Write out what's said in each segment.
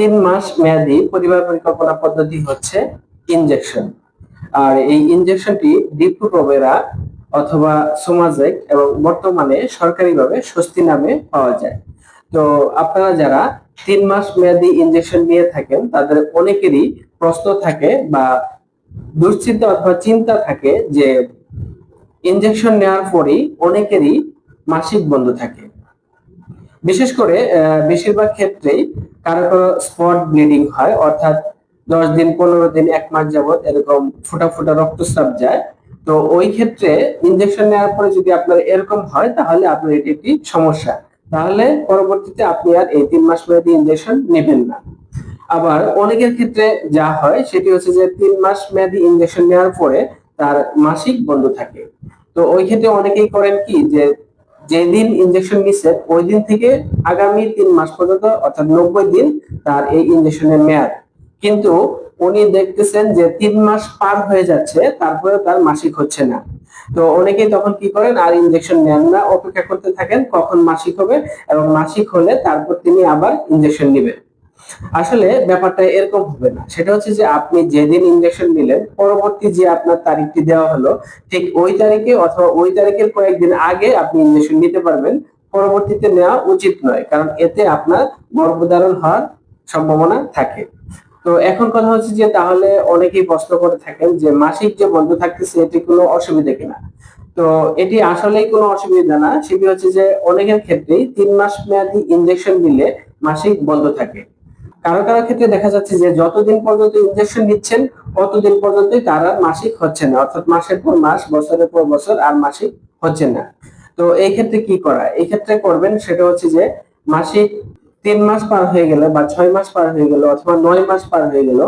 তিন মাস মেয়াদি পরিবার পরিকল্পনা পদ্ধতি হচ্ছে ইনজেকশন আর এই ইনজেকশনটি ডিপ্রোপ্রোভেরা অথবা সোমাজেক এবং বর্তমানে সরকারিভাবে স্বস্তি নামে পাওয়া যায়। তো আপনারা যারা তিন মাস মেয়াদি ইনজেকশন নিয়ে থাকেন, তাদের অনেকেরই প্রশ্ন থাকে বা দুশ্চিন্তা অথবা চিন্তা থাকে যে ইনজেকশন নেওয়ার পরেই অনেকেরই মাসিক বন্ধ থাকে। বিশেষ করে বেশিরভাগ ক্ষেত্রেই কারও কারও স্পট ব্লিডিং হয়, অর্থাৎ দশ দিন, পনেরো দিন, এক মাস যাবত এরকম ফোটা ফোটা রক্তস্রাব যায়। তো ওই ক্ষেত্রে ইনজেকশন নেওয়ার পরে যদি আপনার এরকম হয়, তাহলে আপনার এটি একটি সমস্যা। তাহলে পরবর্তীতে আপনি আর এই তিন মাস মেয়াদি ইনজেকশন নেবেন না। আবার অনেকের ক্ষেত্রে যা হয়, সেটি হচ্ছে যে তিন মাস মেয়াদি ইনজেকশন নেওয়ার পরে তার মাসিক বন্ধ থাকে। তো ওই ক্ষেত্রে অনেকেই করেন কি, যে যেদিন ইনজেকশন নিচ্ছে ওই দিন থেকে আগামী তিন মাস পর্যন্ত, অর্থাৎ নব্বই দিন, তার এই ইনজেকশনের মেয়াদ। কিন্তু উনি দেখতেছেন যে তিন মাস পার হয়ে যাচ্ছে তারপরে তার মাসিক হচ্ছে না। তো অনেকেই তখন কি করেন, আর ইনজেকশন নেন না, অপেক্ষা করতে থাকেন কখন মাসিক হবে, এবং মাসিক হলে তারপর তিনি আবার ইনজেকশন নেবেন। আসলে ব্যাপারটা এরকম হবে না। সেটা হচ্ছে যে আপনি যেদিন ইনজেকশন নিলেন, পরবর্তী যে আপনার তারিখটি দেওয়া হলো, ঠিক ওই তারিখে অথবা ওই তারিখের কয়েকদিন আগে আপনি ইনজেকশন নিতে পারবেন। পরবর্তীতে নেওয়া উচিত নয়, কারণ এতে আপনার গর্ভধারণ হওয়ার সম্ভাবনা থাকে। তো এখন কথা হচ্ছে যে তাহলে অনেকেই প্রশ্ন করে থাকেন যে মাসিক যে বন্ধ থাকতেছে এটি কোনো অসুবিধা কিনা? তো এটি আসলেই কোনো অসুবিধা না। সেটি হচ্ছে যে অনেকের ক্ষেত্রেই তিন মাস মেয়াদি ইনজেকশন দিলে মাসিক বন্ধ থাকে। কারও কারও ক্ষেত্রে দেখা যাচ্ছে যে যতদিন পর্যন্ত ইনজেকশন নিচ্ছেন ততদিন পর্যন্তই তার আর মাসিক হচ্ছে না। অর্থাৎ মাসের পর মাস, বছরের পর বছর আর মাসিক হচ্ছে না। তো এই ক্ষেত্রে কি করা? এই ক্ষেত্রে করবেন সেটা হচ্ছে যে মাসিক তিন মাস পার হয়ে গেলে বা ছয় মাস পার হয়ে গেল অথবা নয় মাস পার হয়ে গেল,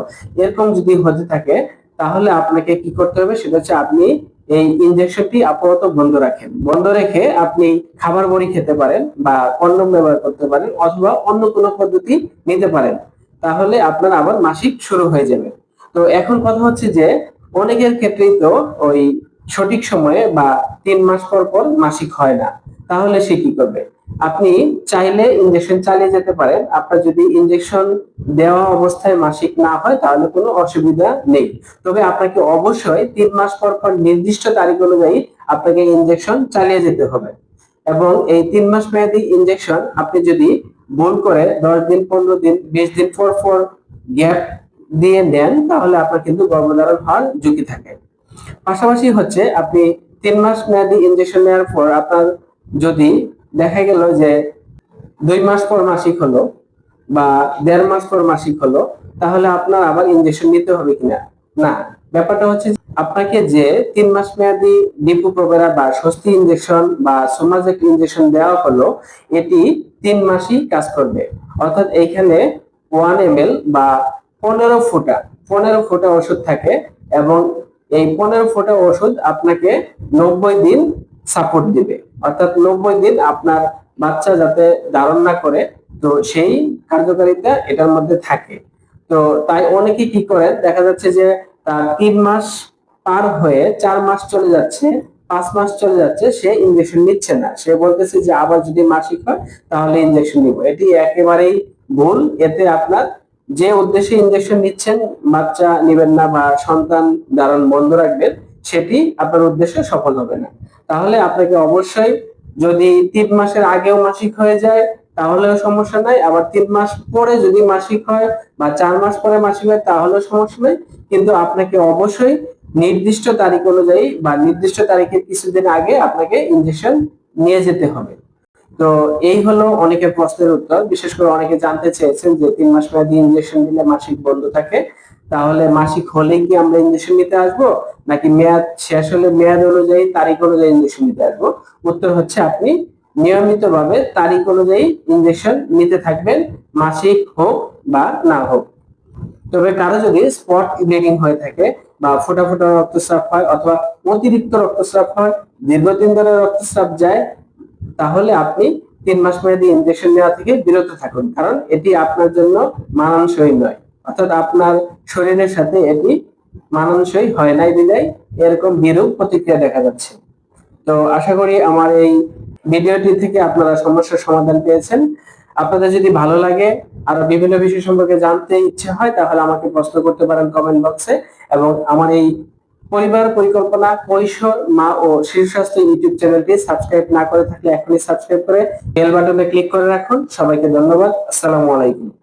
এরকম যদি হতে থাকে, তাহলে আপনাকে কি করতে হবে? সেটা হচ্ছে আপনি এই ইনজেকশনটি আপাতত বন্ধ রাখেন। বন্ধ রেখে আপনি খাবার বড়ি খেতে পারেন বা কন্ডম ব্যবহার করতে পারেন অথবা অন্য কোনো পদ্ধতি নিতে পারেন। তাহলে আপনার আবার মাসিক শুরু হয়ে যাবে। তো এখন কথা হচ্ছে যে, অনেকের ক্ষেত্রেই তো ওই সঠিক সময়ে বা তিন মাস পর পর মাসিক হয় না। তাহলে সে কি করবে? আপনি চাইলে ইনজেকশন চালিয়ে যেতে পারেন। আপনার যদি ইনজেকশন দেওয়া অবস্থায় মাসিক না হয়, তাহলে কোনো অসুবিধা নেই। তবে আপনাকে অবশ্যই তিন মাস পর পর নির্দিষ্ট তারিখ অনুযায়ী আপনাকে ইনজেকশন চালিয়ে যেতে হবে। এবং এই তিন মাস মেয়াদি ইনজেকশন আপনি যদি ভুল করে দশ দিন, পনেরো দিন, বিশ দিন পর পর গ্যাপ দিয়ে দেন, তাহলে আপনার কিন্তু গর্ভধারণ হওয়ার ঝুঁকি থাকে। পাশাপাশি হচ্ছে আপনি তিন মাস মেয়াদি ইনজেকশন নেওয়ার পর আপনার যদি দেখা গেল যে দুই মাস পর মাসিক হলো বা দেড় মাস পর মাসিক হলো, তাহলে আপনার আবার ইনজেকশন নিতে হবে কিনা? না। ব্যাপারটা হচ্ছে আপনাকে যে তিন মাস মেয়াদি ডিপুপ্রোভেরা বা স্বস্তি ইনজেকশন বা সোমাজেক ইনজেকশন দেওয়া হলো, এটি তিন মাসই কাজ করবে। অর্থাৎ এইখানে ওয়ান এম বা পনেরো ফোঁটা পনেরো ফোঁটা ওষুধ থাকে এবং এই পনেরো ফোঁটা ওষুধ আপনাকে নব্বই দিন সাপোর্ট দিবে। অর্থাৎ নব্বই দিন আপনার বাচ্চা যাতে ধারণ না করে, তো সেই কার্যকারিতা এটার মধ্যে থাকে। তো তাই অনেকে কি করে, দেখা যাচ্ছে যে তার তিন মাস পার হয়ে চার মাস চলে যাচ্ছে, পাঁচ মাস চলে যাচ্ছে, সে ইনজেকশন নিচ্ছে না। সে বলতেছে যে, আবার যদি মাসিক হয়, তাহলে ইনজেকশন নিব। এটি একেবারেই ভুল। এতে আপনার যে উদ্দেশ্যে ইনজেকশন নিচ্ছেন, বাচ্চা নেবেন না বা সন্তান ধারণ বন্ধ রাখবেন, সেটি আপনার উদ্দেশ্যে সফল হবে না। তাহলে আপনাকে অবশ্যই যদি তিন মাসের আগেও মাসিক হয়ে যায়, তাহলেও সমস্যা নাই। আবার তিন মাস পরে যদি মাসিক হয় বা চার মাস পরে মাসিক হয়, তাহলেও সমস্যা নাই। কিন্তু আপনাকে অবশ্যই নির্দিষ্ট তারিখ অনুযায়ী বা নির্দিষ্ট তারিখের কিছুদিন আগে আপনাকে ইনজেকশন নিয়ে যেতে হবে। তো এই হলো অনেকের প্রশ্নের উত্তর। বিশেষ করে অনেকে জানতে চেয়েছেন যে তিন মাস মেয়াদি ইনজেকশন দিলে মাসিক বন্ধ থাকে। তাহলে মাসিক হলে কি আমরা ইনজেকশন নিতে আসব? নাকি মেয়াদ শেষ হলে মেয়াদ অনুযায়ী তারিখ অনুযায়ী ইনজেকশন নিতে আসব? উত্তর হচ্ছে আপনি নিয়মিতভাবে তারিখ অনুযায়ী ইনজেকশন নিতে থাকবেন, মাসিক হোক বা না হোক। তবে কারও যদি স্পট ব্লিডিং হয়ে থাকে বা ফোটা ফোটা রক্তস্রাব হয় অথবা অতিরিক্ত রক্তস্রাব হয়, দীর্ঘদিন ধরে রক্তস্রাব যায়, তাহলে আপনি তিন মাস মেয়াদি ইনজেকশন নেওয়া থেকে বিরত থাকুন। কারণ এটি আপনার জন্য মানানসই নয়। অর্থাৎ আপনার শরীরের সাথে এটি মানানসই হয় নাই বিদায়, এরকম বিরূপ প্রতিক্রিয়া দেখা যাচ্ছে। তো আশা করি আমার এই ভিডিওটি থেকে আপনারা সমস্যার সমাধান পেয়েছেন। আপনাদের যদি ভালো লাগে, আর বিভিন্ন বিষয় সম্পর্কে জানতে ইচ্ছে হয়, তাহলে আমাকে প্রশ্ন করতে পারেন কমেন্ট বক্সে। এবং আমার এই পরিবার পরিকল্পনা, কৈশোর, মা ও স্বাস্থ্য ইউটিউব চ্যানেলটি সাবস্ক্রাইব না করে থাকলে এখনই সাবস্ক্রাইব করে বেল বাটনে ক্লিক করে রাখুন। সবাইকে ধন্যবাদ। আসসালামু আলাইকুম।